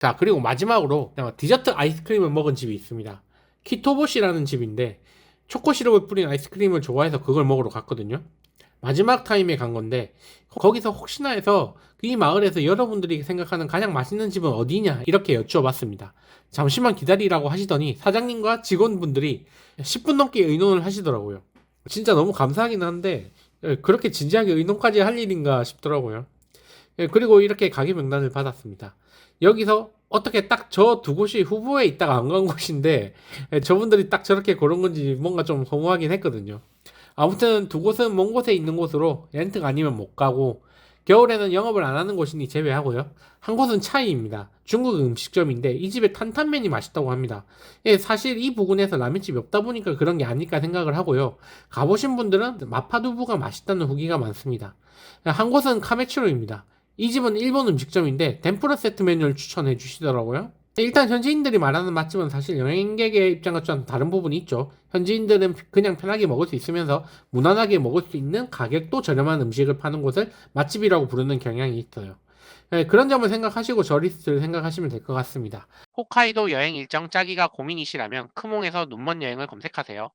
자, 그리고 마지막으로 디저트 아이스크림을 먹은 집이 있습니다. 키토보시라는 집인데 초코 시럽을 뿌린 아이스크림을 좋아해서 그걸 먹으러 갔거든요. 마지막 타임에 간 건데 거기서 혹시나 해서 이 마을에서 여러분들이 생각하는 가장 맛있는 집은 어디냐 이렇게 여쭈어봤습니다. 잠시만 기다리라고 하시더니 사장님과 직원분들이 10분 넘게 의논을 하시더라고요. 진짜 너무 감사하긴 한데 예, 그렇게 진지하게 의논까지 할 일인가 싶더라고요. 예, 그리고 이렇게 가게 명단을 받았습니다. 여기서 어떻게 딱 저 두 곳이 후보에 있다가 안 간 곳인데 예, 저분들이 딱 저렇게 고른 건지 뭔가 좀 허무하긴 했거든요. 아무튼 두 곳은 먼 곳에 있는 곳으로 렌트가 아니면 못 가고 겨울에는 영업을 안 하는 곳이니 제외하고요. 한 곳은 차이입니다. 중국 음식점인데 이 집의 탄탄면이 맛있다고 합니다. 예, 사실 이 부근에서 라면집이 없다 보니까 그런 게 아닐까 생각을 하고요. 가보신 분들은 마파두부가 맛있다는 후기가 많습니다. 한 곳은 카메츠로입니다. 이 집은 일본 음식점인데 덴푸라 세트 메뉴를 추천해 주시더라고요. 일단 현지인들이 말하는 맛집은 사실 여행객의 입장과 좀 다른 부분이 있죠. 현지인들은 그냥 편하게 먹을 수 있으면서 무난하게 먹을 수 있는 가격도 저렴한 음식을 파는 곳을 맛집이라고 부르는 경향이 있어요. 네, 그런 점을 생각하시고 저 리스트를 생각하시면 될 것 같습니다. 홋카이도 여행 일정 짜기가 고민이시라면 크몽에서 눈먼 여행을 검색하세요.